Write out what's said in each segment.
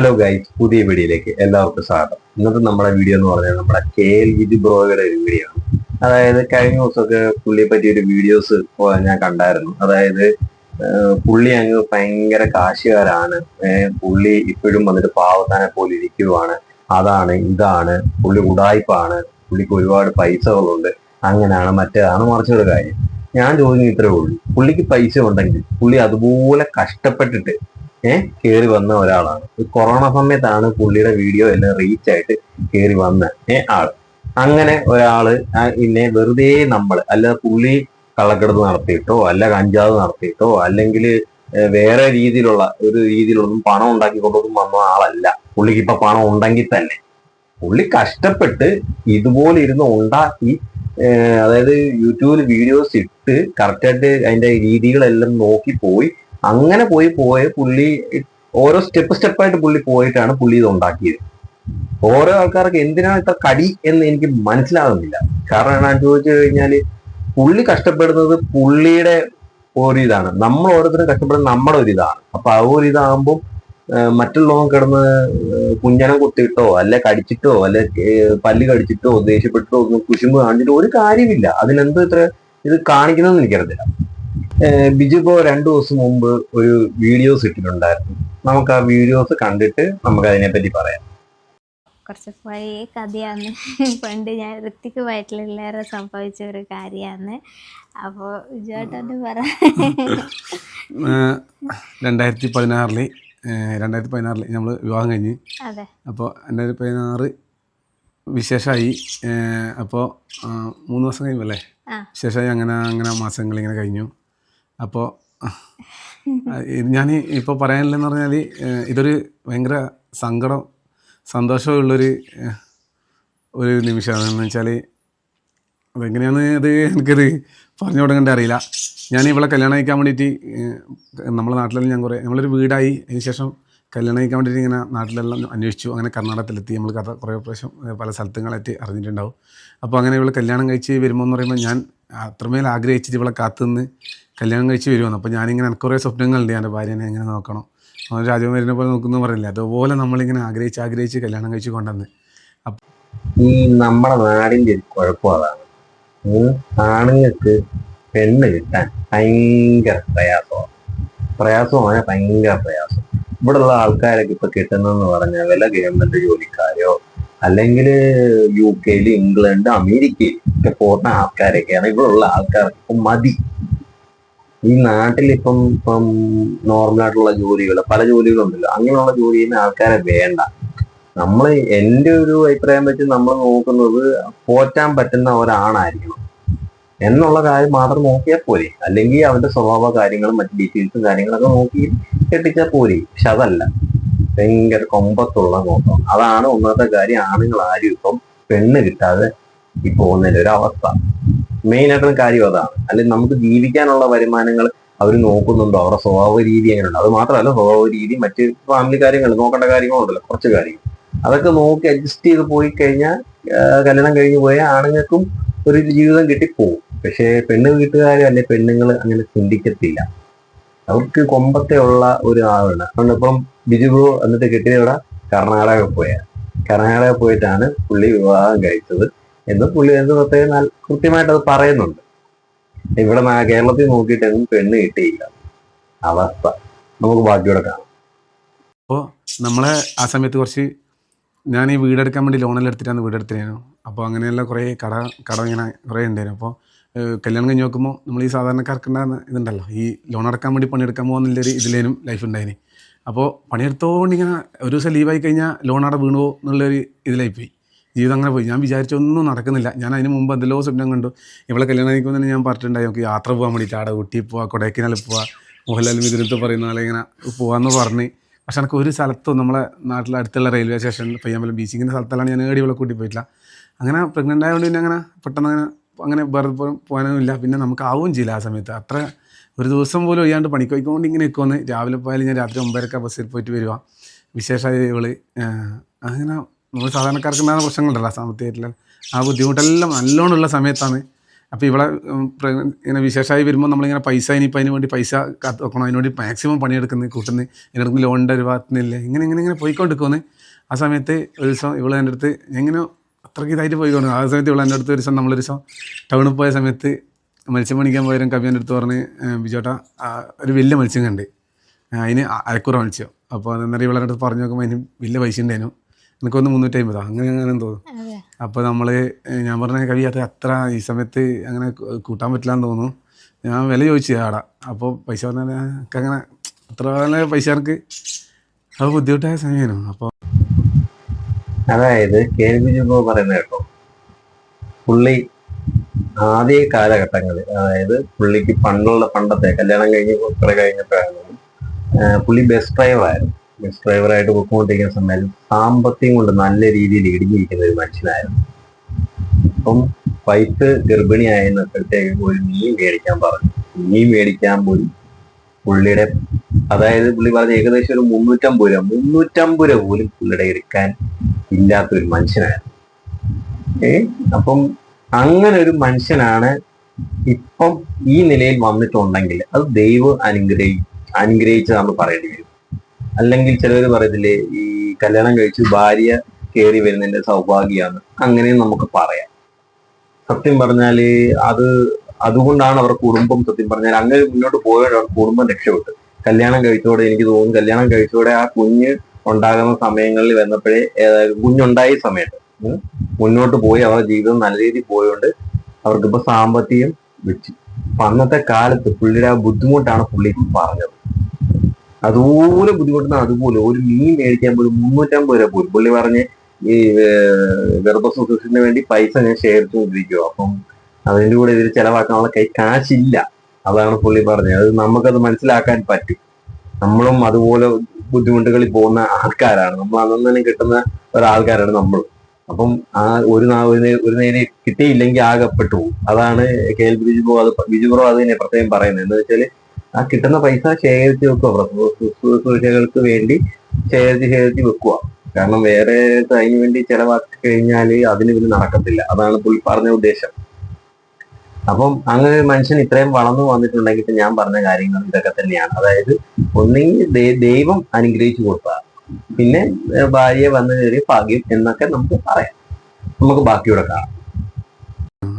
Hello guys പുതിയ വീഡിയോയിലേക്ക് എല്ലാവർക്കും സ്വാഗതം. ഇന്നത്തെ നമ്മുടെ വീഡിയോ എന്ന് പറഞ്ഞാൽ നമ്മുടെ കെ എൽ വിജി ബ്രോയുടെ ഒരു വീഡിയോ ആണ്. അതായത് കഴിഞ്ഞ ദിവസമൊക്കെ പുള്ളിയെ പറ്റി ഒരു വീഡിയോസ് ഞാൻ കണ്ടായിരുന്നു. അതായത് പുള്ളി അങ്ങ് ഭയങ്കര കാശുകാരാണ്. പുള്ളി ഇപ്പോഴും വന്നിട്ട് പാവത്താനെ പോലെ ഇരിക്കുവാണ്. അതാണ് ഇതാണ് പുള്ളി ഉടായ്പാണ് പുള്ളിക്ക് ഒരുപാട് പൈസകളുണ്ട്. അങ്ങനെയാണ് മറ്റേതാണ് മറിച്ചൊരു കാര്യം. ഞാൻ ചോദിക്കുന്നത് ഇത്രേ ഉള്ളൂ. പുള്ളിക്ക് പൈസ ഉണ്ടെങ്കിൽ പുള്ളി അതുപോലെ കഷ്ടപ്പെട്ടിട്ട് ഏഹ് കയറി വന്ന ഒരാളാണ്. ഈ കൊറോണ സമയത്താണ് പുള്ളിയുടെ വീഡിയോ എല്ലാം റീച്ച് ആയിട്ട് കയറി വന്ന ഏഹ് ആൾ. അങ്ങനെ ഒരാൾ പിന്നെ വെറുതെ നമ്മൾ അല്ല പുള്ളി കള്ളക്കെടുത്ത് നടത്തിയിട്ടോ അല്ല കഞ്ചാവ് നടത്തിയിട്ടോ അല്ലെങ്കിൽ വേറെ രീതിയിലുള്ള ഒരു രീതിയിലൊന്നും പണം ഉണ്ടാക്കിക്കൊണ്ടൊന്നും വന്ന ആളല്ല. പുള്ളിക്ക് ഇപ്പൊ പണം ഉണ്ടെങ്കിൽ തന്നെ. പുള്ളി കഷ്ടപ്പെട്ട് ഇതുപോലെ ഇരുന്ന് ഉണ്ടാക്കി അതായത് യൂട്യൂബിൽ വീഡിയോസ് ഇട്ട് കറക്റ്റായിട്ട് അതിന്റെ രീതികളെല്ലാം നോക്കി പോയി അങ്ങനെ പോയി പോയ പുള്ളി ഓരോ സ്റ്റെപ്പ് സ്റ്റെപ്പായിട്ട് പുള്ളി പോയിട്ടാണ് പുള്ളി ഇത് ഉണ്ടാക്കിയത്. ഓരോ ആൾക്കാർക്ക് എന്തിനാണ് ഇത്ര കടി എന്ന് എനിക്ക് മനസ്സിലാകുന്നില്ല കാരണം ഞാൻ ചോദിച്ചു കഴിഞ്ഞാൽ പുള്ളി കഷ്ടപ്പെടുന്നത് പുള്ളിയുടെ ഒരു ഇതാണ്. നമ്മൾ ഓരോരുത്തരും കഷ്ടപ്പെടുന്നത് നമ്മുടെ ഒരു ഇതാണ്. അപ്പൊ ആ ഒരു ഇതാകുമ്പോൾ മറ്റുള്ളവൻ കിടന്ന് കുഞ്ഞനം കുത്തിയിട്ടോ അല്ലെ കടിച്ചിട്ടോ അല്ലെ പല്ല് കടിച്ചിട്ടോ ദേഷ്യപ്പെട്ടോ ഒന്നും കുശുമ്പ് കാണിച്ചിട്ടോ ഒരു കാര്യമില്ല. അതിനെന്ത് ഇത്ര ഇത് കാണിക്കണമെന്ന് എനിക്കറിയത്തില്ല. ബിജു ഇപ്പോ രണ്ടു ദിവസം മുമ്പ് ഒരു വീഡിയോസ് ഇട്ടിട്ടുണ്ടായിരുന്നു. നമുക്ക് ആ വീഡിയോസ് കണ്ടിട്ട് നമുക്ക് അതിനെപ്പറ്റി പറയാം. കുറച്ച് പഴയ കഥയാണ്. പണ്ട് ഞാൻ ഋത്തിക്ക് വയറ്റിലേറെ സംഭവിച്ച ഒരു കാര്യമാണ്. അപ്പോൾ വിജുവേട്ടന്റെ പറ. രണ്ടായിരത്തി പതിനാറിൽ രണ്ടായിരത്തി പതിനാറിൽ നമ്മൾ വിവാഹം കഴിഞ്ഞ്. അതെ. അപ്പോൾ രണ്ടായിരത്തി പതിനാറ് വിശേഷമായി അപ്പോൾ മൂന്ന് മാസം കഴിയുമല്ലേ ആ. വിശേഷമായി അങ്ങനെ അങ്ങനെ മാസങ്ങൾ ഇങ്ങനെ കഴിഞ്ഞു. അപ്പോൾ ഞാൻ ഇപ്പോൾ പറയാനില്ലെന്ന് പറഞ്ഞാൽ ഇതൊരു ഭയങ്കര സങ്കടം സന്തോഷമുള്ളൊരു ഒരു നിമിഷമാണ്. എന്ന് വെച്ചാൽ അതെങ്ങനെയാണ് അത് എനിക്കത് പറഞ്ഞു തുടങ്ങേണ്ട അറിയില്ല. ഞാൻ ഇവളെ കല്യാണം കഴിക്കാൻ വേണ്ടിയിട്ട് നമ്മളെ നാട്ടിലെല്ലാം ഞാൻ കുറേ നമ്മളൊരു വീടായി. അതിന് ശേഷം കല്യാണം കഴിക്കാൻ വേണ്ടിയിട്ട് ഇങ്ങനെ നാട്ടിലെല്ലാം അന്വേഷിച്ചു. അങ്ങനെ കർണാടകത്തിലെത്തി. നമ്മൾ കഥ കുറേ പ്രാവശ്യം പല സ്ഥലത്തുകളായിട്ട് അറിഞ്ഞിട്ടുണ്ടാവും. അപ്പോൾ അങ്ങനെ ഇവളെ കല്യാണം കഴിച്ച് വരുമ്പോൾ എന്ന് പറയുമ്പോൾ ഞാൻ അത്രമേൽ ആഗ്രഹിച്ചിട്ട് ഇവളെ കാത്തുനിന്ന് കല്യാണം കഴിച്ച് വരുമെന്ന് അപ്പോൾ ഞാനിങ്ങനെ എനിക്ക് കുറേ സ്വപ്നങ്ങളുണ്ട് എന്റെ ഭാര്യനെ എങ്ങനെ നോക്കണം. അവൻ രാജകുമാരിനെ പോലെ നോക്കുന്നു പറയില്ല? അതുപോലെ നമ്മളിങ്ങനെ ആഗ്രഹിച്ച് ആഗ്രഹിച്ച് കല്യാണം കഴിച്ച് കൊണ്ടുവന്ന്. ഈ നമ്മുടെ നാടിന്റെ ഒരു കുഴപ്പം അതാണ്. ആണുങ്ങൾക്ക് പെണ്ണ് കിട്ടാൻ ഭയങ്കര പ്രയാസമാണ്. പ്രയാസമാണ് ഭയങ്കര പ്രയാസം. ഇവിടെയുള്ള ആൾക്കാരൊക്കെ ഇപ്പൊ കിട്ടുന്നതെന്ന് പറഞ്ഞാൽ വല്ല ഗവൺമെന്റ് ജോലിക്കാരോ അല്ലെങ്കിൽ യു കെയിൽ ഇംഗ്ലണ്ട് അമേരിക്കയിൽ ഒക്കെ പോകുന്ന ആൾക്കാരൊക്കെയാണ്. ഇവിടെയുള്ള ആൾക്കാർക്ക് മതി. ഈ നാട്ടിൽ ഇപ്പം ഇപ്പം നോർമലായിട്ടുള്ള ജോലികൾ പല ജോലികളുണ്ടല്ലോ. അങ്ങനെയുള്ള ജോലി ചെയ്യുന്ന ആൾക്കാരെ വേണ്ട. നമ്മൾ എന്റെ ഒരു അഭിപ്രായം വെച്ച് നമ്മൾ നോക്കുന്നത് പോറ്റാൻ പറ്റുന്ന ഒരാണായിരിക്കണം എന്നുള്ള കാര്യം മാത്രം നോക്കിയാൽ പോരെ. അല്ലെങ്കിൽ അവന്റെ സ്വഭാവ കാര്യങ്ങളും മറ്റു ഡീറ്റെയിൽസും കാര്യങ്ങളൊക്കെ നോക്കി കെട്ടിച്ചാൽ പോരെ. പക്ഷെ അതല്ല. ഭയങ്കര കൊമ്പത്തുള്ള നോക്കണം അതാണ് ഒന്നാമത്തെ കാര്യം. ആണുങ്ങൾ ആരും ഇപ്പം പെണ്ണ് കിട്ടാതെ ഈ പോകുന്നതിന്റെ ഒരു അവസ്ഥ. മെയിൻ ആയിട്ടുള്ള കാര്യം അതാണ്. അല്ലെങ്കിൽ നമുക്ക് ജീവിക്കാനുള്ള വരുമാനങ്ങൾ അവർ നോക്കുന്നുണ്ടോ? അവരുടെ സ്വഭാവ രീതി എങ്ങനെയുണ്ട്? അത് മാത്രമല്ല സ്വഭാവ രീതി മറ്റ് ഫാമിലി കാര്യങ്ങൾ നോക്കേണ്ട കാര്യങ്ങളുണ്ടല്ലോ കുറച്ച് കാര്യങ്ങൾ അതൊക്കെ നോക്കി അഡ്ജസ്റ്റ് ചെയ്ത് പോയി കഴിഞ്ഞാൽ കല്യാണം കഴിഞ്ഞ് പോയ ആണുങ്ങൾക്കും ഒരു ജീവിതം കിട്ടിപ്പോവും. പക്ഷേ പെണ്ണ് വീട്ടുകാരും അല്ലെ പെണ്ണുങ്ങൾ അങ്ങനെ ചിന്തിക്കത്തില്ല. അവർക്ക് കൊമ്പത്തെ ഉള്ള ഒരു ആളാണ് അതുകൊണ്ട് ഇപ്പം ബിജു ബ്രോ എന്നിട്ട് കിട്ടിയ ഇവിടെ കർണാടക പോയ. കർണാടക പോയിട്ടാണ് പുള്ളി വിവാഹം കഴിച്ചത് എന്ന് പുള്ളി എന്ത് പ്രത്യേകം കൃത്യമായിട്ട് അത് പറയുന്നുണ്ട്. ഇവിടെ കേരളത്തിൽ നോക്കിയിട്ടൊന്നും പെണ്ണ് കിട്ടിയില്ല. അവസ്ഥ. നമുക്ക് ബാക്കിയോടെ കാണാം. അപ്പോൾ നമ്മളെ ആ സമയത്ത് കുറച്ച് ഞാൻ ഈ വീടെടുക്കാൻ വേണ്ടി ലോണെല്ലാം എടുത്തിട്ടാണ് വീടെടുത്തിരുന്നു അപ്പോൾ അങ്ങനെയുള്ള കുറേ കട കട ഇങ്ങനെ കുറേ ഉണ്ടായിരുന്നു. അപ്പോൾ കല്യാണം കഴിഞ്ഞ് നോക്കുമ്പോൾ നമ്മൾ ഈ സാധാരണക്കാർക്കുണ്ടാകുന്ന ഇതുണ്ടല്ലോ ഈ ലോൺ അടക്കാൻ വേണ്ടി പണിയെടുക്കാൻ പോകുന്നില്ലൊരു ഇതിലേനും ലൈഫ് ഉണ്ടായിന്. അപ്പോൾ പണിയെടുത്തോണ്ട് ഇങ്ങനെ ഒരു ദിവസം ലീവായി കഴിഞ്ഞാൽ ലോൺ അവിടെ വീണുവോ എന്നുള്ളൊരു ഇതിലായി പോയി. ജീവിതം അങ്ങനെ പോയി. ഞാൻ വിചാരിച്ചൊന്നും നടക്കുന്നില്ല. ഞാൻ അതിന് മുമ്പ് എന്തെല്ലോ സ്വപ്നം കണ്ടു. ഇവളെ കല്യാണം കഴിക്കുമ്പോൾ ഞാൻ പറഞ്ഞിട്ടുണ്ടായി നമുക്ക് യാത്ര പോകാൻ വേണ്ടിയിട്ട് അവിടെ ഊട്ടി പോവാ കൊടൈക്കനാൽ പോവാ മോഹൻലാൽ മിഥുനത്ത് പറയുന്ന പോലെ ഇങ്ങനെ പോവാന്ന് പറഞ്ഞ്. പക്ഷെ എനിക്ക് ഒരു സ്ഥലത്തും നമ്മളെ നാട്ടിലെ അടുത്തുള്ള റെയിൽവേ സ്റ്റേഷനിൽ പയ്യാമ്പലം ബീച്ചിങ്ങിന്റെ സ്ഥലത്തെല്ലാം ഞാൻ ഏടി ഇവളെ കൂട്ടി പോയിട്ടില്ല. അങ്ങനെ പ്രഗ്നന്റ് ആയതുകൊണ്ട് പിന്നെ അങ്ങനെ പെട്ടെന്ന് അങ്ങനെ അങ്ങനെ വെറുതെ പോകാനൊന്നുമില്ല. പിന്നെ നമുക്ക് ആവുകയും ചെയ്യില്ല ആ സമയത്ത്. അത്ര ഒരു ദിവസം പോലും ഒയ്യാണ്ട് പണിക്ക് പോയിക്കൊണ്ട് ഇങ്ങനെ നിൽക്കുമെന്ന് രാവിലെ പോയാലും ഞാൻ രാത്രി ഒമ്പതരക്ക ബസ്സിൽ പോയിട്ട് വരുക. ഇവൾ അങ്ങനെ നമ്മൾ സാധാരണക്കാർക്ക് ഉണ്ടാകുന്ന പ്രശ്നങ്ങളുണ്ടല്ലോ സാമ്പത്തികമായിട്ടുള്ള ആ ബുദ്ധിമുട്ടെല്ലാം നല്ലോണമുള്ള സമയത്താണ്. അപ്പോൾ ഇവിടെ ഇങ്ങനെ വിശേഷമായി വരുമ്പോൾ നമ്മളിങ്ങനെ പൈസ ഇനിയിപ്പോൾ അതിന് വേണ്ടി പൈസ കാത്ത് വെക്കണം. അതിന് വേണ്ടി മാക്സിമം പണിയെടുക്കുന്നത് കൂട്ടുന്നത് എന്നിടത്ത് ലോണിന്റെ ഒരു ഭാഗത്തുനിന്നില്ല ഇങ്ങനെ ഇങ്ങനെ ഇങ്ങനെ പോയിക്കൊണ്ടിരിക്കുമെന്ന് ആ സമയത്ത് ഒരു ദിവസം ഇവളെ എന്റെ അടുത്ത് ഇങ്ങനെ അത്രയ്ക്ക് ഇതായിട്ട് പോയിക്കൊണ്ട് ആ സമയത്ത് ഇവിടെ എന്റെ അടുത്ത് ഒരു ദിവസം നമ്മളൊരു ദിവസം ടൗണിൽ പോയ സമയത്ത് മത്സ്യം പണിക്കാൻ പോയാലും കവി എന്റെ അടുത്ത് പറഞ്ഞ് ബിജോട്ട ഒരു വലിയ മത്സ്യം കണ്ട്. അതിന് അരക്കുറ മത്സ്യം. അപ്പോൾ അന്നേരം ഇവളെ അടുത്ത് പറഞ്ഞു നോക്കുമ്പോൾ അതിന് വലിയ പൈസ ഉണ്ടായിരുന്നു എനിക്കൊന്ന് മുന്നൂറ്റി അമ്പതോ അങ്ങനെ അങ്ങനെ തോന്നുന്നു അതെ. അപ്പോൾ നമ്മൾ ഞാൻ പറഞ്ഞ കവി അത് അത്ര ഈ സമയത്ത് അങ്ങനെ കൂട്ടാൻ പറ്റില്ല എന്ന് തോന്നുന്നു. ഞാൻ വില ചോദിച്ചു ആടാ അപ്പോൾ പൈസ പറഞ്ഞാൽ എനിക്കങ്ങനെ അത്ര പൈസ എനിക്ക് അത് ബുദ്ധിമുട്ടായ സമയമായിരുന്നു. അപ്പോൾ അതായത് കെ വി ജുബോ പറയുന്ന കേട്ടോ. പുള്ളി ആദ്യ കാലഘട്ടങ്ങളിൽ അതായത് പുള്ളിക്ക് പണ്ടുള്ള പണ്ടത്തെ കല്യാണം കഴിഞ്ഞ് കുറെ കഴിഞ്ഞപ്പോഴാണ് ആഹ് പുള്ളി ബസ് ഡ്രൈവറായിരുന്നു ബസ് ഡ്രൈവറായിട്ട് പൊക്കോണ്ടിരിക്കുന്ന സമയത്ത് സാമ്പത്തികം കൊണ്ട് നല്ല രീതിയിൽ ഇടിഞ്ഞിരിക്കുന്ന ഒരു മനുഷ്യനായിരുന്നു. അപ്പം വൈഫ് ഗർഭിണിയായിരുന്നപ്പോഴത്തേക്ക് ഒരു മീൻ മേടിക്കാൻ പറഞ്ഞു. മീൻ മേടിക്കാൻ പോയി. പുള്ളിയുടെ അതായത് പുള്ളി പറഞ്ഞ ഏകദേശം ഒരു മുന്നൂറ്റമ്പത് രൂപ മുന്നൂറ്റമ്പത് രൂപ പോലും പുള്ളിയുടെ എടുക്കാൻ ഇല്ലാത്തൊരു മനുഷ്യനായിരുന്നു ഏ? അപ്പം അങ്ങനെ ഒരു മനുഷ്യനാണ് ഇപ്പം ഈ നിലയിൽ വന്നിട്ടുണ്ടെങ്കിൽ അത് ദൈവം അനുഗ്രഹി അനുഗ്രഹിച്ചതാണെന്ന് പറയേണ്ടി വരും. അല്ലെങ്കിൽ ചിലർ പറയത്തില്ലേ ഈ കല്യാണം കഴിച്ച് ഭാര്യ കയറി വരുന്നതിന്റെ സൗഭാഗ്യമാണ് അങ്ങനെ നമുക്ക് പറയാം. സത്യം പറഞ്ഞാൽ അത് അതുകൊണ്ടാണ് അവർ കുടുംബം സത്യം പറഞ്ഞാൽ അങ്ങനെ മുന്നോട്ട് പോയവരാണ് കുടുംബം രക്ഷപ്പെട്ടു കല്യാണം കഴിച്ചോടെ എനിക്ക് തോന്നുന്നു കല്യാണം കഴിച്ചോടെ ആ കുഞ്ഞ് ഉണ്ടാകുന്ന സമയങ്ങളിൽ വന്നപ്പോഴേ കുഞ്ഞുണ്ടായ സമയത്ത് മുന്നോട്ട് പോയി അവരുടെ ജീവിതം നല്ല രീതിയിൽ പോയതുകൊണ്ട് അവർക്കിപ്പോ സാമ്പത്തികം വെച്ചു. അപ്പൊ അന്നത്തെ കാലത്ത് പുള്ളിയുടെ ആ ബുദ്ധിമുട്ടാണ് പുള്ളി പറഞ്ഞത്. അതുപോലെ ബുദ്ധിമുട്ടുന്ന അതുപോലെ ഒരു മീൻ മേടിക്കാൻ പോലും മുന്നൂറ്റമ്പത് രൂപ പോലും. പുള്ളി പറഞ്ഞ് ഈ ഏർ, ഗർഭശുശ്രൂഷത്തിന് വേണ്ടി പൈസ ഞാൻ ശേഖരിച്ചുകൊണ്ടിരിക്കുക അപ്പം അതിന്റെ കൂടെ ഇതിൽ ചെലവാക്കാനുള്ള കൈ കാശില്ല. അതാണ് പുള്ളി പറഞ്ഞത്. അത് നമുക്കത് മനസ്സിലാക്കാൻ പറ്റും. നമ്മളും അതുപോലെ ബുദ്ധിമുട്ടുകളിൽ പോകുന്ന ആൾക്കാരാണ്. നമ്മൾ അന്നു തന്നെ കിട്ടുന്ന ഒരാൾക്കാരാണ് നമ്മൾ അപ്പം ആ ഒരു ഒരു നേരെ കിട്ടിയില്ലെങ്കിൽ ആകെ പെട്ടു പോകും. അതാണ് കെ എൽ ബിജുബോ അത് ബിജുബ്രോ തന്നെ പ്രത്യേകം പറയുന്നത്. എന്താ വെച്ചാൽ ആ കിട്ടുന്ന പൈസ ശേഖരിച്ച് വെക്കുക സുരക്ഷകൾക്ക് വേണ്ടി ശേഖരിച്ച് ശേഖരിച്ച് വെക്കുക കാരണം വേറെ അതിനു വേണ്ടി ചെലവാക്കി കഴിഞ്ഞാൽ അതിന് പിന്നെ നടക്കത്തില്ല. അതാണ് പുള്ളി പറഞ്ഞ ഉദ്ദേശം. അപ്പം അങ്ങനെ ഒരു മനുഷ്യൻ ഇത്രയും വളർന്നു വന്നിട്ടുണ്ടെങ്കിൽ ഞാൻ പറഞ്ഞ കാര്യങ്ങൾ ഇതൊക്കെ തന്നെയാണ്. അതായത് ഒന്നെങ്കിൽ ദൈവം അനുഗ്രഹിച്ചു കൊടുക്കുക. പിന്നെ ഭാര്യയെ ഭാര്യ വന്നു കയറിയ ഭാഗ്യം എന്നൊക്കെ നമുക്ക് പറയാം. നമുക്ക് ബാക്കിയൂടെ കാണാം.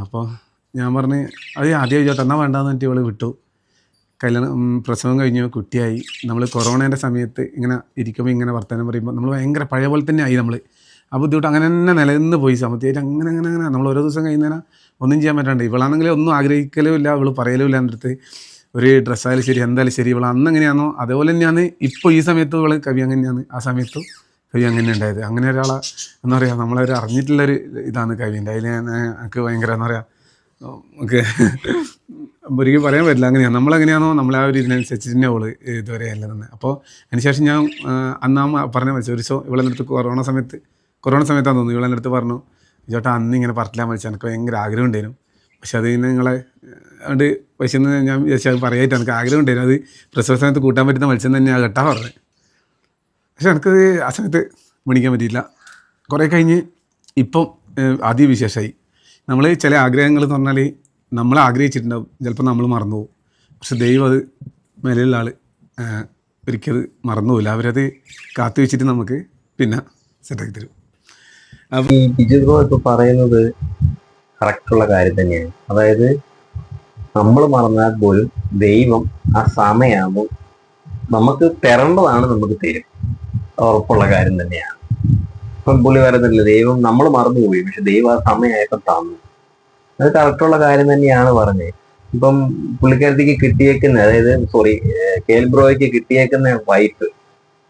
അപ്പോൾ ഞാൻ പറഞ്ഞ് അത് ആദ്യം ചോട്ടെ എന്നാൽ വേണ്ടാന്ന് പറഞ്ഞിട്ട് ഇവൾ വിട്ടു. കല്യാണം പ്രസവം കഴിഞ്ഞു കുട്ടിയായി. നമ്മൾ കൊറോണേന്റെ സമയത്ത് ഇങ്ങനെ ഇരിക്കുമ്പോൾ ഇങ്ങനെ വർത്തമാനം പറയുമ്പോൾ നമ്മൾ ഭയങ്കര പഴയ പോലെ തന്നെ ആയി നമ്മൾ ആ ബുദ്ധിമുട്ട് അങ്ങനെ തന്നെ നിലനിന്ന് പോയി സാമ്പത്തികമായിട്ട് അങ്ങനെ അങ്ങനെ അങ്ങനെ. നമ്മൾ ഓരോ ദിവസം കഴിയുന്നതിനാ ഒന്നും ചെയ്യാൻ പറ്റാണ്ട്. ഇവളാണെങ്കിൽ ഒന്നും ആഗ്രഹിക്കലും ഇല്ല ഇവൾ പറയലും ഇല്ല എന്റെ അടുത്ത്. ഒരു ഡ്രസ്സായാലും ശരി എന്തായാലും ശരി. ഇവൾ അന്ന് എങ്ങനെയാണോ അതേപോലെ തന്നെയാണ് ഇപ്പോൾ ഈ സമയത്ത് ഇവൾ കവി അങ്ങനെയാണ്. ആ സമയത്ത് കവി അങ്ങനെ ഉണ്ടായത്. അങ്ങനെ ഒരാളെ എന്താ പറയുക നമ്മളൊരു അറിഞ്ഞിട്ടുള്ളൊരു ഇതാണ് കവിന്റെ അതിൽ എനിക്ക് ഭയങ്കര എന്താ പറയുക നമുക്ക് ഒരിക്കലും പറയാൻ പറ്റില്ല. അങ്ങനെയാണ്. നമ്മളെങ്ങനെയാണോ നമ്മളെ ആ ഒരു ഇതിനനുസരിച്ച് തന്നെ അവൾ ഇതുവരെ അല്ല തന്നെ അപ്പോൾ അതിനുശേഷം ഞാൻ അന്നാമ പറഞ്ഞ മത്സ്യം ഒരു ഇവളെ നിർത്തി കൊറോണ സമയത്ത് കൊറോണ സമയത്താണ് തോന്നുന്നു ഇവളെ അടുത്ത് പറഞ്ഞു ചേട്ടാ അന്ന് ഇങ്ങനെ പറട്ടില്ല മരിച്ചു എനിക്ക് ഭയങ്കര ആഗ്രഹം ഉണ്ടായിരുന്നു. പക്ഷെ അത് നിങ്ങളെ അതുകൊണ്ട് പക്ഷെ ഞാൻ വിചാരിച്ചു അത് പറയായിട്ട് എനിക്ക് ആഗ്രഹം ഉണ്ടായിരുന്നു. അത് പ്രസവ സമയത്ത് കൂട്ടാൻ പറ്റുന്ന മത്സ്യം തന്നെയാണ് കേട്ടാ പറഞ്ഞത്. പക്ഷെ എനിക്കത് ആ സമയത്ത് മേടിക്കാൻ പറ്റിയില്ല. കുറേ കഴിഞ്ഞ് ഇപ്പം ആദ്യം വിശേഷമായി നമ്മൾ ചില ആഗ്രഹങ്ങൾ എന്ന് പറഞ്ഞാൽ നമ്മൾ ആഗ്രഹിച്ചിട്ടുണ്ടാവും. ചിലപ്പോൾ നമ്മൾ മറന്നു പോകും. പക്ഷെ ദൈവം അത് മേലെയുള്ള ആൾ ഒരിക്കലും അത് മറന്നു പോകില്ല അവരത് കാത്തു വെച്ചിട്ട് നമുക്ക് പിന്നെ സെറ്റാക്കി തരും. ഈ ബിജു ബ്രോ ഇപ്പൊ പറയുന്നത് കറക്റ്റുള്ള കാര്യം തന്നെയാണ്. അതായത് നമ്മൾ മറന്നാൽ പോലും ദൈവം ആ സമയമാകുമ്പോൾ നമുക്ക് തരേണ്ടതാണ് നമുക്ക് തരും. ഉറപ്പുള്ള കാര്യം തന്നെയാണ്. ഇപ്പം പുള്ളി പറയുന്നില്ല ദൈവം നമ്മൾ മറന്നുപോയി പക്ഷെ ദൈവം ആ സമയമായപ്പോൾ തന്നു. അത് കറക്റ്റുള്ള കാര്യം തന്നെയാണ് പറഞ്ഞത് ഇപ്പം പുള്ളിക്കാരത്തേക്ക് കിട്ടിയേക്കുന്ന അതായത് സോറി കേൽ ബ്രോയ്ക്ക് കിട്ടിയേക്കുന്ന വൈഫ്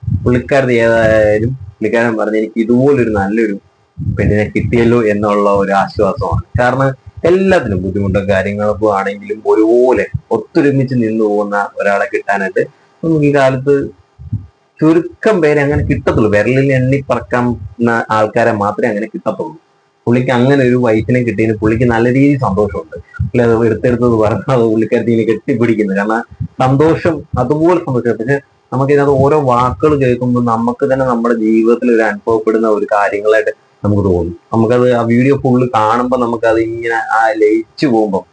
പുള്ളിക്കാരത്തി ഏതായാലും പുള്ളിക്കാരൻ പറഞ്ഞ എനിക്ക് ഇതുപോലൊരു നല്ലൊരു പെണ്ണിനെ കിട്ടിയല്ലോ എന്നുള്ള ഒരു ആശ്വാസമാണ്. കാരണം എല്ലാത്തിനും ബുദ്ധിമുട്ടും കാര്യങ്ങളൊക്കെ ആണെങ്കിലും ഒരുപോലെ ഒത്തൊരുമിച്ച് നിന്നു പോകുന്ന ഒരാളെ കിട്ടാനായിട്ട് നമുക്ക് ഈ കാലത്ത് ചുരുക്കം പേരെ അങ്ങനെ കിട്ടത്തുള്ളൂ. വിരലിൽ എണ്ണി പറക്കുന്ന ആൾക്കാരെ മാത്രമേ അങ്ങനെ കിട്ടത്തുള്ളൂ. പുള്ളിക്ക് അങ്ങനെ ഒരു വൈഫിനെ കിട്ടിയതിന് പുള്ളിക്ക് നല്ല രീതിയിൽ സന്തോഷമുണ്ട്. പുള്ളി അത് എടുത്തെടുത്തത് പറഞ്ഞാൽ പുള്ളിക്കാരത്തി ഇങ്ങനെ കെട്ടിപ്പിടിക്കുന്നത് കാരണം സന്തോഷം അതുപോലെ സന്തോഷം പക്ഷെ നമുക്കിതിനകത്ത് ഓരോ വാക്കുകൾ കേൾക്കുമ്പോൾ നമുക്ക് തന്നെ നമ്മുടെ ജീവിതത്തിൽ ഒരു അനുഭവപ്പെടുന്ന ഒരു കാര്യങ്ങളായിട്ട് നമുക്ക് തോന്നും. നമുക്കത് ആ വീഡിയോ ഫുള്ള് കാണുമ്പോൾ നമുക്കത് ഇങ്ങനെ ആ ലയിച്ചു പോകുമ്പോൾ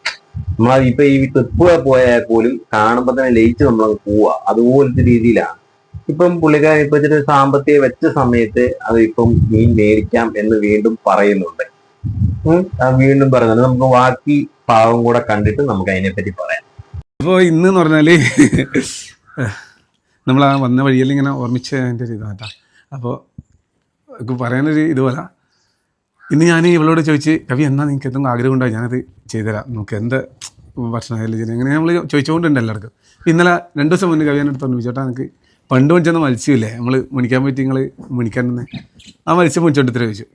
നമ്മൾ ഇപ്പൊ ഈ ട്രിപ്പ് പോയാൽ പോലും കാണുമ്പോൾ തന്നെ ലയിച്ച് നമ്മൾ പോവുക അതുപോലത്തെ രീതിയിലാണ്. ഇപ്പം പുള്ളിക്കാരൻ ഇപ്പൊ ഇച്ചിരി സാമ്പത്തിക വെച്ച സമയത്ത് അത് ഇപ്പം മീൻ മേടിക്കാം എന്ന് വീണ്ടും പറയുന്നുണ്ട്. വീണ്ടും പറയുന്നുണ്ട്. നമുക്ക് ബാക്കി ഭാഗം കൂടെ കണ്ടിട്ട് നമുക്ക് അതിനെപ്പറ്റി പറയാം. അപ്പോൾ ഇന്ന് എന്ന് പറഞ്ഞാൽ നമ്മൾ ആ വന്ന വഴിയിൽ ഇങ്ങനെ ഓർമ്മിച്ച അതിന്റെ ഒരു ഇതാട്ടാ അപ്പോൾ പറയാനൊരു ഇതുപോലെ. ഇന്ന് ഞാൻ ഇവളോട് ചോദിച്ച് കവി എന്നാ നിങ്ങൾക്ക് എന്തെങ്കിലും ആഗ്രഹം ഉണ്ടോ? ഞാനത് ചെയ്തുതരാം. നമുക്ക് എന്ത് ഭക്ഷണമായാലും ചെയ്ത് അങ്ങനെ നമ്മൾ ചോദിച്ചുകൊണ്ടുണ്ട് എല്ലാവർക്കും. ഇന്നലെ രണ്ട് ദിവസം മുന്നേ കവി എന്റെ പറഞ്ഞു ചേട്ടാ എനിക്ക് പണ്ട് മേടിച്ചെന്ന മത്സ്യമില്ലേ? നമ്മൾ മുണിക്കാൻ പറ്റി നിങ്ങൾ മുണിക്കാണ്ടെന്ന് ആ മത്സ്യം മുണിച്ചോണ്ട് ചോദിച്ചു.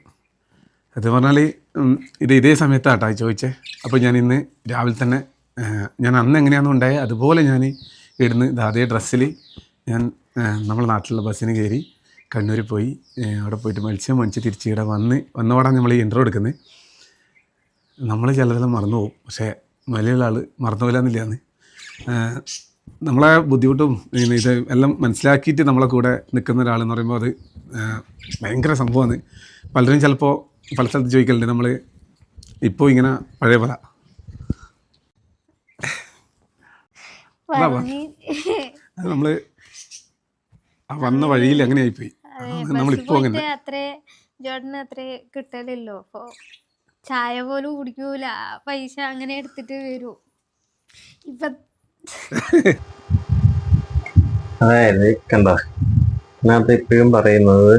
അത് പറഞ്ഞാൽ ഇത് ഇതേ സമയത്താട്ടാ ചോദിച്ചേ. അപ്പോൾ ഞാൻ ഇന്ന് രാവിലെ തന്നെ ഞാൻ അന്ന് എങ്ങനെയാണെന്ന് ഉണ്ടായത് അതുപോലെ ഞാൻ ഇടുന്ന് അതേ ഡ്രസ്സിൽ ഞാൻ നമ്മളെ നാട്ടിലുള്ള ബസ്സിന് കയറി കണ്ണൂർ പോയി. അവിടെ പോയിട്ട് മത്സ്യം മേടിച്ച് തിരിച്ച് ഇവിടെ വന്ന് വന്നപാടാണ് നമ്മൾ ഈ ഇൻട്രോ എടുക്കുന്നത് നമ്മൾ ചിലതെല്ലാം മറന്നു പോകും. പക്ഷേ മലയുള്ള ആൾ മറന്നു പോലെന്നില്ലാന്ന്. നമ്മളെ ബുദ്ധിമുട്ടും ഇത് എല്ലാം മനസ്സിലാക്കിയിട്ട് നമ്മളെ കൂടെ നിൽക്കുന്ന ഒരാളെന്ന് പറയുമ്പോൾ അത് ഭയങ്കര സംഭവമാണ്. പലരും ചിലപ്പോൾ പല സ്ഥലത്ത് ചോദിക്കലുണ്ട്. നമ്മൾ ഇപ്പോൾ ഇങ്ങനെ പഴയ പോലെ. നമ്മൾ വന്ന വഴിയിൽ അങ്ങനെ ആയിപ്പോയി പോയിട്ട് അത്രേ ജോർഡിന് അത്രേ കിട്ടലില്ലോ. അപ്പൊ ചായ പോലും കുടിക്കൂല. പൈസ അങ്ങനെ എടുത്തിട്ട് വരൂ. ഇപ്പൊ അതായത് കണ്ട? ഇതിനകത്ത് എപ്പോഴും പറയുന്നത്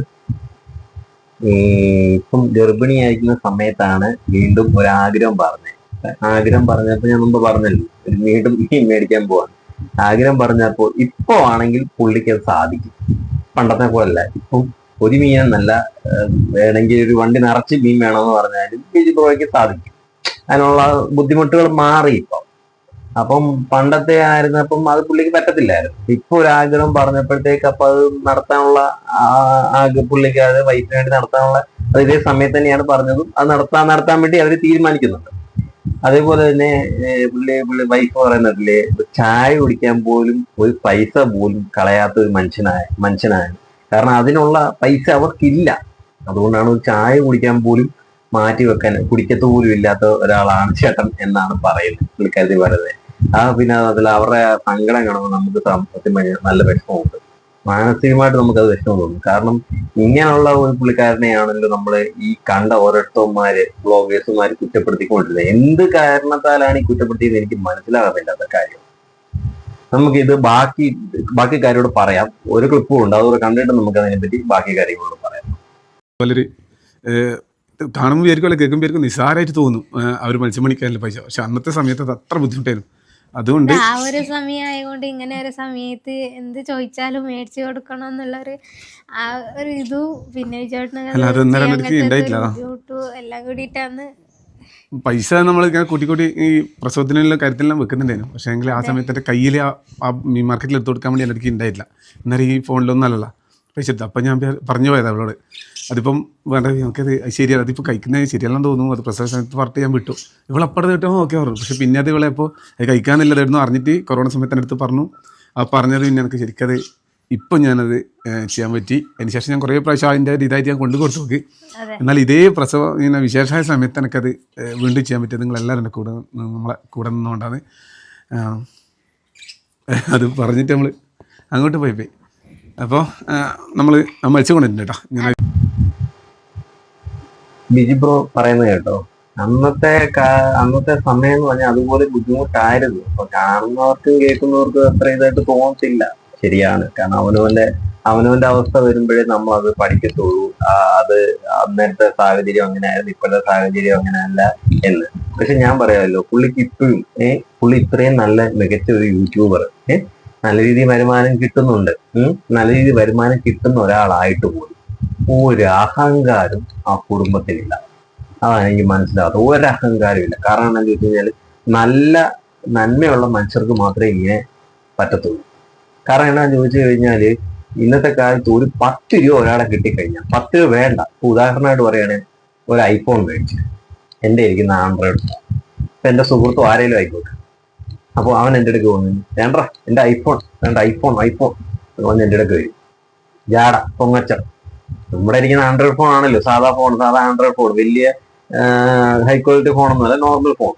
ഈ ഇപ്പം ഗർഭിണിയായിരിക്കുന്ന സമയത്താണ് വീണ്ടും ഒരാഗ്രഹം പറഞ്ഞത്. ആഗ്രഹം പറഞ്ഞപ്പോൾ ഞാൻ മുമ്പ് പറഞ്ഞല്ലോ. ഒരു വീണ്ടും ഈ മേടിക്കാൻ പോവാണ്. ആഗ്രഹം പറഞ്ഞപ്പോൾ ഇപ്പൊ ആണെങ്കിൽ പുള്ളിക്ക് അത് സാധിക്കും. പണ്ടത്തെ പോലല്ല. ഇപ്പം ഒരു മീനെന്നല്ല നല്ല വേണമെങ്കിൽ ഒരു വണ്ടി നിറച്ച് മീൻ വേണമെന്ന് പറഞ്ഞാലും ബിജി പ്രോയ്ക്ക് സാധിക്കും. അതിനുള്ള ബുദ്ധിമുട്ടുകൾ മാറി ഇപ്പം. അപ്പം പണ്ടത്തെ ആയിരുന്നപ്പം അത് പുള്ളിക്ക് പറ്റത്തില്ലായിരുന്നു. ഇപ്പൊ ഒരു ആഗ്രഹം പറഞ്ഞപ്പോഴത്തേക്ക് അപ്പൊ അത് നടത്താനുള്ള പുള്ളിക്ക് അത് വൈഫിന് വേണ്ടി നടത്താനുള്ള അത് ഇതേ സമയത്ത് തന്നെയാണ് പറഞ്ഞതും. അത് നടത്താൻ നടത്താൻ വേണ്ടി അവർ തീരുമാനിക്കുന്നുണ്ട്. അതേപോലെ തന്നെ പുള്ളി പുള്ളി വൈഫ് പറയുന്നതില്ലേ ചായ കുടിക്കാൻ പോലും ഒരു പൈസ പോലും കളയാത്ത ഒരു മനുഷ്യനായ മനുഷ്യനായ കാരണം അതിനുള്ള പൈസ അവർക്കില്ല. അതുകൊണ്ടാണ് ഒരു ചായ കുടിക്കാൻ പോലും മാറ്റി വെക്കാൻ കുടിക്കത്ത് പോലും ഇല്ലാത്ത ഒരാളാണ് ചേട്ടൻ എന്നാണ് പറയുന്നത് പുള്ളിക്കാരി പറയുന്നത്. ആ പിന്നെ അതിൽ അവരുടെ സങ്കടം കാണുമ്പോൾ നമുക്ക് സത്യം നല്ല വിഷമമുണ്ട്. മാനസികമായിട്ട് നമുക്കത് വിഷമം തോന്നും. കാരണം ഇങ്ങനെയുള്ള ഒരു പുള്ളിക്കാരനെയാണല്ലോ നമ്മൾ ഈ കണ്ട ഓരോരുത്തന്മാര് ബ്ലോഗേഴ്സുമാര് കുറ്റപ്പെടുത്തിക്കൊണ്ടിരുന്നത് എന്ത് കാരണത്താലാണ് ഈ കുറ്റപ്പെടുത്തിയത് എനിക്ക് മനസ്സിലാകുന്നില്ലാത്ത കാര്യം. നമുക്കിത് ബാക്കി ബാക്കി കാര്യോട് പറയാം. ഒരു ക്ലിപ്പും ഉണ്ട് അതുകൂടെ കണ്ടിട്ട് നമുക്ക് അതിനെപ്പറ്റി ബാക്കി കാര്യങ്ങളോട് പറയാം. വളരെ കാണുമ്പോൾ വിചാരിക്കുമല്ലോ കേൾക്കുമ്പോൾ നിസ്സാരമായിട്ട് തോന്നും അവർ മത്സ്യം മേടിക്കാനുള്ള പൈസ. പക്ഷെ അന്നത്തെ സമയത്ത് അത് അത്ര ബുദ്ധിമുട്ടായിരുന്നു. അതുകൊണ്ട് ആ ഒരു സമയമായതുകൊണ്ട് ഇങ്ങനെ ഒരു സമയത്ത് എന്ത് ചോദിച്ചാലും മേടിച്ചു കൊടുക്കണം എന്നുള്ള ഒരു ആ ഒരു ഇതും. പിന്നെ. ബുദ്ധിമുട്ടും എല്ലാം കൂടിയിട്ടാണ് പൈസ നമ്മൾ ഇങ്ങനെ കൂട്ടി കൂട്ടി ഈ പ്രസവത്തിനുള്ള കാര്യത്തിലെല്ലാം വെക്കുന്നുണ്ടായിരുന്നു. പക്ഷേ എങ്കിൽ ആ സമയത്ത് എന്റെ കയ്യിൽ ആ മീൻ മാർക്കറ്റിൽ എടുത്തു കൊടുക്കാൻ വേണ്ടി എനിക്ക് ഉണ്ടായിട്ടില്ല. എന്നാലും ഈ ഫോണിലൊന്നും അല്ലല്ല. എടുത്ത് അപ്പം ഞാൻ പറഞ്ഞു പോയത് അവളോട്. അതിപ്പം വേണ്ട നമുക്കത് ശരിയല്ല അതിപ്പോൾ കഴിക്കുന്നത് ശരിയല്ലെന്ന് തോന്നുന്നു. അത് പ്രസവ സമയത്ത് പറഞ്ഞിട്ട് ഞാൻ വിട്ടു. ഇവളപ്പടം കിട്ടുമ്പോൾ ഓക്കെ പറഞ്ഞു പക്ഷേ പിന്നെ അത് ഇവളെ ഇപ്പോൾ അത് കഴിക്കാനില്ലതായിരുന്നു അറിഞ്ഞിട്ട് കൊറോണ സമയത്ത് എന്റെ അടുത്ത് പറഞ്ഞു. ആ പറഞ്ഞത് പിന്നെ എനിക്ക് ശരിക്കത് ഇപ്പം ഞാനത് ചെയ്യാൻ പറ്റി. അതിന് ശേഷം ഞാൻ കുറേ പ്രാവശ്യം അതിന്റെ ഒരു ഇതായിട്ട് ഞാൻ കൊണ്ടു കൊടുത്തു നോക്കി. എന്നാൽ ഇതേ പ്രസവം ഇങ്ങനെ വിശേഷമായ സമയത്ത് എനിക്കത് വീണ്ടും ചെയ്യാൻ പറ്റിയത് നിങ്ങളെല്ലാവരും എന്റെ കൂടെ നമ്മളെ കൂടെ നിന്നുകൊണ്ടാണ്. അത് പറഞ്ഞിട്ട് നമ്മൾ അങ്ങോട്ട് പോയി പോയി. അപ്പോൾ നമ്മൾ മത്സ്യം കൊണ്ടിട്ടുണ്ട് കേട്ടോ. ബിജി ബ്രോ പറയുന്നത് കേട്ടോ. അന്നത്തെ അന്നത്തെ സമയം എന്ന് പറഞ്ഞാൽ അതുപോലെ ബുദ്ധിമുട്ടായിരുന്നു. അപ്പൊ കാണുന്നവർക്കും കേൾക്കുന്നവർക്കും അത്ര ഇതായിട്ട് തോന്നത്തില്ല. ശരിയാണ്. കാരണം അവനവന്റെ അവനവന്റെ അവസ്ഥ വരുമ്പോഴേ നമ്മൾ അത് പഠിക്കത്തുള്ളൂ. അത് അന്നേരത്തെ സാഹചര്യം അങ്ങനെ ആയിരുന്നു ഇപ്പോഴത്തെ സാഹചര്യം അങ്ങനെ അല്ല എന്ന്. പക്ഷെ ഞാൻ പറയാമല്ലോ പുള്ളിക്ക് ഇപ്പോഴും ഏഹ് പുള്ളി ഇത്രയും നല്ല മികച്ച ഒരു യൂട്യൂബർ ഏഹ് നല്ല രീതിയിൽ വരുമാനം കിട്ടുന്നുണ്ട്. നല്ല രീതിയിൽ വരുമാനം കിട്ടുന്ന ഒരാളായിട്ട് പോലും ഒരു അഹങ്കാരം ആ കുടുംബത്തിലില്ല. അതാണ് എനിക്ക് മനസ്സിലാവാത്ത ഒരു അഹങ്കാരവും ഇല്ല കാരണം എന്താണെന്ന് വെച്ച് കഴിഞ്ഞാൽ നല്ല നന്മയുള്ള മനുഷ്യർക്ക് മാത്രമേ ഇങ്ങനെ പറ്റത്തുള്ളൂ. കാരണം എന്താണെന്ന് ചോദിച്ചു കഴിഞ്ഞാൽ ഇന്നത്തെ കാലത്ത് ഒരു പത്ത് രൂപ ഒരാളെ കിട്ടിക്കഴിഞ്ഞാൽ പത്ത് രൂപ വേണ്ട. ഉദാഹരണമായിട്ട് പറയുകയാണെങ്കിൽ ഒരു ഐഫോൺ മേടിച്ചു. എന്റെ ഇരിക്കുന്ന ആൻഡ്രോയിഡ് ഇപ്പൊ എന്റെ സുഹൃത്തും ആരെങ്കിലും ആയിക്കോട്ടെ. അപ്പോൾ അവൻ എന്റെ അടുക്ക് വന്നു. വേണ്ട എന്റെ ഐഫോൺ വേണ്ട ഐഫോൺ ഐഫോൺ വന്ന് എന്റെ അടുക്ക് വരും. ജാട പൊങ്ങച്ചം. നമ്മുടെ ഇരിക്കുന്ന ആൻഡ്രോയിഡ് ഫോൺ ആണല്ലോ. സാധാ ഫോൺ സാധാ ആൻഡ്രോയിഡ് ഫോൺ വലിയ ഹൈ ക്വാളിറ്റി ഫോണൊന്നുമല്ല നോർമൽ ഫോൺ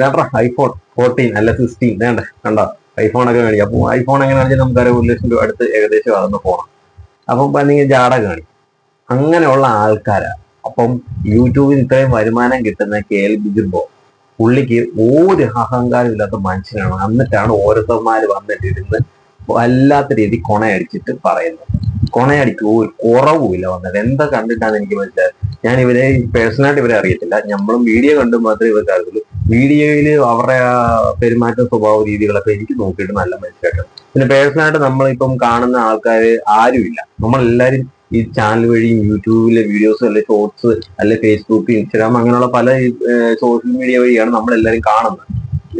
വേണ്ട ഐഫോൺ ഫോർട്ടീൻ അല്ല സിക്സ്റ്റീൻ വേണ്ട കണ്ടോ? ഐഫോൺ ഒക്കെ കാണിക്കും അപ്പോൾ ഐഫോൺ എങ്ങനെ കാണിച്ചാൽ നമുക്കറിയാം ഒരു ലക്ഷം രൂപ അടുത്ത് ഏകദേശം ആകുന്ന ഫോണാണ് അപ്പം പന്നിങ്ങനെ ജാട കാണിക്കും. അങ്ങനെയുള്ള ആൾക്കാരാ. അപ്പം യൂട്യൂബിൽ ഇത്രയും വരുമാനം കിട്ടുന്ന കെ എൽ ബിജുമ്പോ പുള്ളിക്ക് ഒരു അഹങ്കാരം ഇല്ലാത്ത മനുഷ്യനാണ്. എന്നിട്ടാണ് ഓരോരുത്തന്മാര് വന്നിട്ടിരുന്ന് വല്ലാത്ത രീതി കൊണയടിച്ചിട്ട് പറയുന്നത്. കൊണയടിക്ക് ഒരു കുറവുമില്ല വന്നത്. എന്താ കണ്ടിട്ടാണ് എനിക്ക് മനസ്സിലായത്? ഞാൻ ഇവരെ പേഴ്സണലായിട്ട് ഇവരെ അറിയത്തില്ല. നമ്മളും വീഡിയോ കണ്ട് മാത്രമേ ഇവർക്ക് അറിയുള്ളൂ വീഡിയോയിൽ അവരുടെ പെരുമാറ്റ സ്വഭാവ രീതികളൊക്കെ എനിക്ക് നോക്കിയിട്ട് നല്ല മനസ്സിലാക്കണം പിന്നെ പേഴ്സണലായിട്ട് നമ്മളിപ്പം കാണുന്ന ആൾക്കാർ ആരുമില്ല. നമ്മളെല്ലാവരും ഈ ചാനൽ വഴിയും യൂട്യൂബിലെ വീഡിയോസ് അല്ലെ ഷോർട്സ് അല്ലെ ഫേസ്ബുക്ക് ഇൻസ്റ്റാഗ്രാം അങ്ങനെയുള്ള പല സോഷ്യൽ മീഡിയ വഴിയാണ് നമ്മളെല്ലാവരും കാണുന്നത്.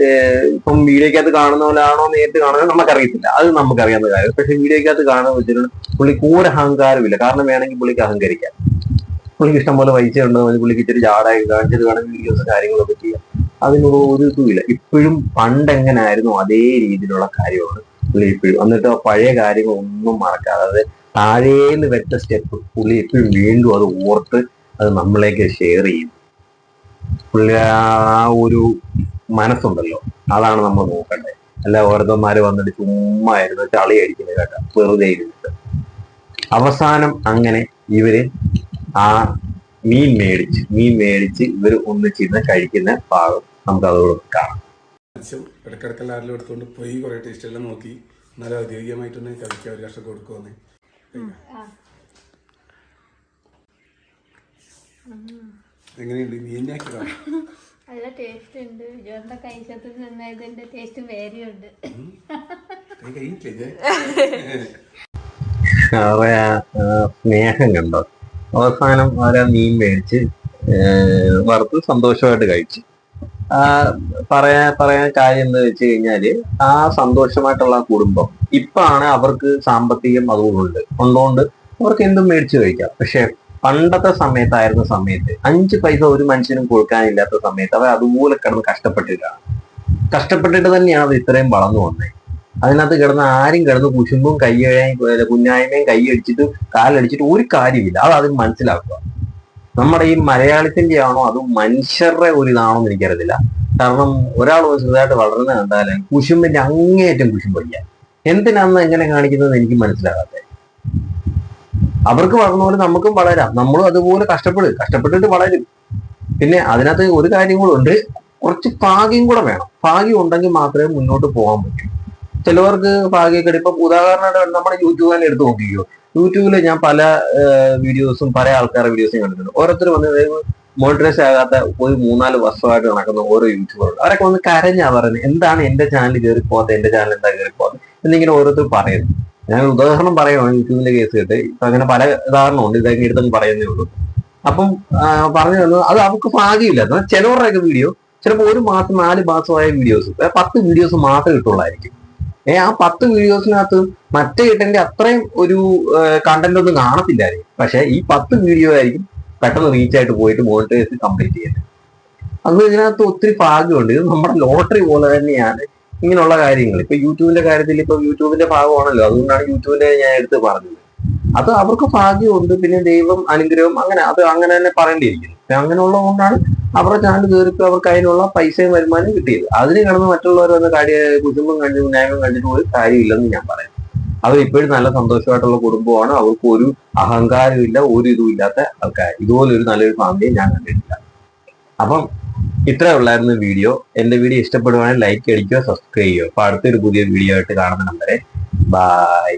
ഏഹ് ഇപ്പം വീഡിയോക്കകത്ത് കാണുന്ന പോലെയാണോ നേരിട്ട് കാണുന്നത് നമുക്കറിയത്തില്ല. അത് നമുക്കറിയാവുന്ന കാര്യം. പക്ഷെ വീഡിയോക്കകത്ത് കാണുന്ന വെച്ചിട്ടുണ്ടെങ്കിൽ പുള്ളിക്ക് ഒരു അഹങ്കാരമില്ല കാരണം വേണമെങ്കിൽ പുള്ളിക്ക് അഹങ്കരിക്കാം. പുള്ളിക്ക് ഇഷ്ടംപോലെ പൈസ ഉണ്ടോ. അല്ലെങ്കിൽ പുള്ളിക്ക് ഇച്ചിരി ജാടായി കാണിച്ചത് വേണമെങ്കിൽ വീഡിയോസ് കാര്യങ്ങളൊക്കെ ചെയ്യാം അതിനുള്ള ഒരു ഇതുമില്ല. ഇപ്പോഴും പണ്ട് എങ്ങനെയായിരുന്നു അതേ രീതിയിലുള്ള കാര്യമാണ് പുള്ളി ഇപ്പോഴും. എന്നിട്ട് പഴയ കാര്യങ്ങളൊന്നും മറക്കാതെ താഴേന്ന് വെച്ച സ്റ്റെപ്പ് പുള്ളി എപ്പോഴും വീണ്ടും അത് ഓർത്ത് അത് നമ്മളേക്ക് ഷെയർ ചെയ്യും. പുള്ളി ആ ഒരു മനസ്സുണ്ടല്ലോ. അതാണ് നമ്മൾ നോക്കേണ്ടത് അല്ല ഓരോരുത്തന്മാര് വന്നിട്ട് ചുമ്മാ ഇരുന്ന് ചളി അടിക്കുന്നത് കേട്ടോ. വെറുതെ ഇരുന്നിട്ട്. അവസാനം അങ്ങനെ ഇവർ ആ മീൻ മേടിച്ച് മീൻ മേടിച്ച് ഇവർ ഒന്നിച്ചിരുന്ന് കഴിക്കുന്ന ഭാഗം നമുക്ക് അതോട് കാണാം. എല്ലാവരിലും എടുത്തുകൊണ്ട് പോയി കുറേ ടേസ്റ്റ് എല്ലാം നോക്കി. എന്നാലും ഔദ്യോഗികമായിട്ടൊന്ന് കഴിക്കാൻ ഒരു കഷ്ടം കൊടുക്കുമെന്ന് എങ്ങനെയുണ്ട്? മീനിന്റെ നല്ല ടേസ്റ്റ് ഉണ്ട്. വിജോന്റെ കൈശത്ത് നിന്നതിന്റെ ടേസ്റ്റ് വേറെ ഉണ്ട്. അവരെ സ്നേഹം കണ്ടോ? അവസാനം അവരെ മീൻ മേടിച്ച് വറുത്ത് സന്തോഷമായിട്ട് കഴിച്ചു. പറയാൻ പറയാൻ കാര്യം എന്ന് വെച്ച് കഴിഞ്ഞാൽ ആ സന്തോഷമായിട്ടുള്ള കുടുംബം ഇപ്പാണ് അവർക്ക് സാമ്പത്തികം അതുകൊണ്ടുണ്ട് ഉള്ളതുകൊണ്ട് അവർക്ക് എന്തും മേടിച്ചു കഴിക്കാം. പക്ഷെ പണ്ടത്തെ സമയത്തായിരുന്ന സമയത്ത് അഞ്ച് പൈസ ഒരു മനുഷ്യനും കൊടുക്കാനില്ലാത്ത സമയത്ത് അവർ അതുപോലെ കിടന്ന് കഷ്ടപ്പെട്ടിട്ടാണ്. കഷ്ടപ്പെട്ടിട്ട് തന്നെയാണ് അത് ഇത്രയും വളർന്നു വന്നത് അതിനകത്ത് കിടന്ന് ആരും കിടന്ന് കുശുമ്പും കയ്യഴയും കുഞ്ഞായ്മയും കൈയടിച്ചിട്ട് കാലടിച്ചിട്ട് ഒരു കാര്യമില്ല. അത് അതിന് മനസ്സിലാക്കുക. നമ്മുടെ ഈ മലയാളത്തിന്റെ ആണോ അതും മനുഷ്യരുടെ ഒരു ഇതാണോ എന്ന് എനിക്കറിയത്തില്ല. കാരണം ഒരാൾ ചെറുതായിട്ട് വളർന്ന് കണ്ടാൽ കുശുമ്പിന്റെ അങ്ങേയറ്റം കുശുമ്പടില്ല എന്തിനാന്ന് എങ്ങനെ കാണിക്കുന്നത് എനിക്ക് മനസ്സിലാകാത്ത. അവർക്ക് വളർന്ന പോലെ നമുക്കും വളരാം. നമ്മളും അതുപോലെ കഷ്ടപ്പെടും. കഷ്ടപ്പെട്ടിട്ട് വളരും. പിന്നെ അതിനകത്ത് ഒരു കാര്യം കൂടെ ഉണ്ട്. കുറച്ച് ഭാഗ്യം കൂടെ വേണം. ഭാഗ്യം ഉണ്ടെങ്കിൽ മാത്രമേ മുന്നോട്ട് പോകാൻ പറ്റൂ. ചിലവർക്ക് ഭാഗ്യക്കേട് ഇപ്പൊ ഉദാഹരണമായിട്ട് നമ്മുടെ യൂട്യൂബ് തന്നെ എടുത്ത് നോക്കിക്കോ. യൂട്യൂബിൽ ഞാൻ പല വീഡിയോസും പല ആൾക്കാരുടെ വീഡിയോസും കണ്ടിട്ടുണ്ട്. ഓരോരുത്തർ വന്ന് മോണിറ്ററൈസ് ആകാത്ത ഒരു മൂന്നാൽ വർഷമായിട്ട് നടക്കുന്ന ഓരോ യൂട്യൂബറുണ്ട് അവരൊക്കെ വന്ന് കരഞ്ഞാ പറയുന്നത് എന്താണ് എന്റെ ചാനൽ കയറി പോകാത്ത എന്റെ ചാനൽ എന്താ കയറി പോകാത്ത എന്നിങ്ങനെ ഓരോരുത്തർ പറയുന്നു ഞാൻ ഉദാഹരണം പറയുവാണ് യൂട്യൂബിന്റെ കേസ് കേട്ട്. ഇപ്പൊ അങ്ങനെ പല ഉദാഹരണമുണ്ട് ഇതൊക്കെ എടുത്തൊന്നും പറയുന്നേ ഉള്ളൂ. അപ്പം പറഞ്ഞു തന്നു. അത് അവർക്ക് ഭാഗ്യമില്ല. ചിലവരുടെ ചിലവരുടെയൊക്കെ വീഡിയോ ചിലപ്പോൾ ഒരു മാസം നാല് മാസമായ വീഡിയോസ് പത്ത് വീഡിയോസ് മാത്രമേ കിട്ടുള്ളായിരിക്കും. ഏ ആ പത്ത് വീഡിയോസിനകത്ത് മറ്റേ ഇട്ടന്റെ അത്രയും ഒരു കണ്ടന്റ് ഒന്നും കാണത്തില്ലായിരിക്കും പക്ഷെ ഈ പത്ത് വീഡിയോ ആയിരിക്കും പെട്ടെന്ന് റീച്ച് ആയിട്ട് പോയിട്ട് മോണിറ്റൈസ് കംപ്ലീറ്റ് ചെയ്യുന്നത്. അന്ന് ഇതിനകത്ത് ഒത്തിരി ഭാഗ്യമുണ്ട്. ഇത് നമ്മുടെ ലോട്ടറി പോലെ തന്നെയാണ് ഇങ്ങനെയുള്ള കാര്യങ്ങൾ. ഇപ്പൊ യൂട്യൂബിന്റെ കാര്യത്തിൽ ഇപ്പൊ യൂട്യൂബിന്റെ ഭാഗമാണല്ലോ. അതുകൊണ്ടാണ് യൂട്യൂബിന്റെ ഞാൻ എടുത്ത് പറഞ്ഞത്. അത് അവർക്ക് ഭാഗ്യമുണ്ട് പിന്നെ ദൈവം അനുഗ്രഹം അങ്ങനെ അത് അങ്ങനെ തന്നെ പറയേണ്ടിയിരിക്കുന്നു. അങ്ങനെ അങ്ങനെയുള്ളത് കൊണ്ടാണ് അവരുടെ ചാനൽ കയറിപ്പോ അവർക്ക് അതിനുള്ള പൈസയും വരുമാനം കിട്ടിയത്. അതിന് കിടന്ന് മറ്റുള്ളവർ വന്ന് കാര്യ കുടുംബം കണ്ടു ന്യായം കണ്ടിട്ട് ഒരു കാര്യമില്ലെന്ന് ഞാൻ പറയാം അവർ ഇപ്പോഴും നല്ല സന്തോഷമായിട്ടുള്ള കുടുംബമാണ്. അവർക്ക് ഒരു അഹങ്കാരമില്ല ഒരു ഇതും ഇല്ലാത്ത ആൾക്കാർ. ഇതുപോലെ ഒരു നല്ലൊരു ഫാമിലിയെ ഞാൻ കണ്ടിട്ടില്ല. അപ്പം ഇത്രേ ഉള്ളായിരുന്നു വീഡിയോ. എന്റെ വീഡിയോ ഇഷ്ടപ്പെടുവാണെങ്കിൽ ലൈക്ക് അടിക്കുക സബ്സ്ക്രൈബ് ചെയ്യുക. അപ്പൊ അടുത്തൊരു പുതിയ വീഡിയോ ആയിട്ട് കാണുന്ന നമ്പരെ ബൈ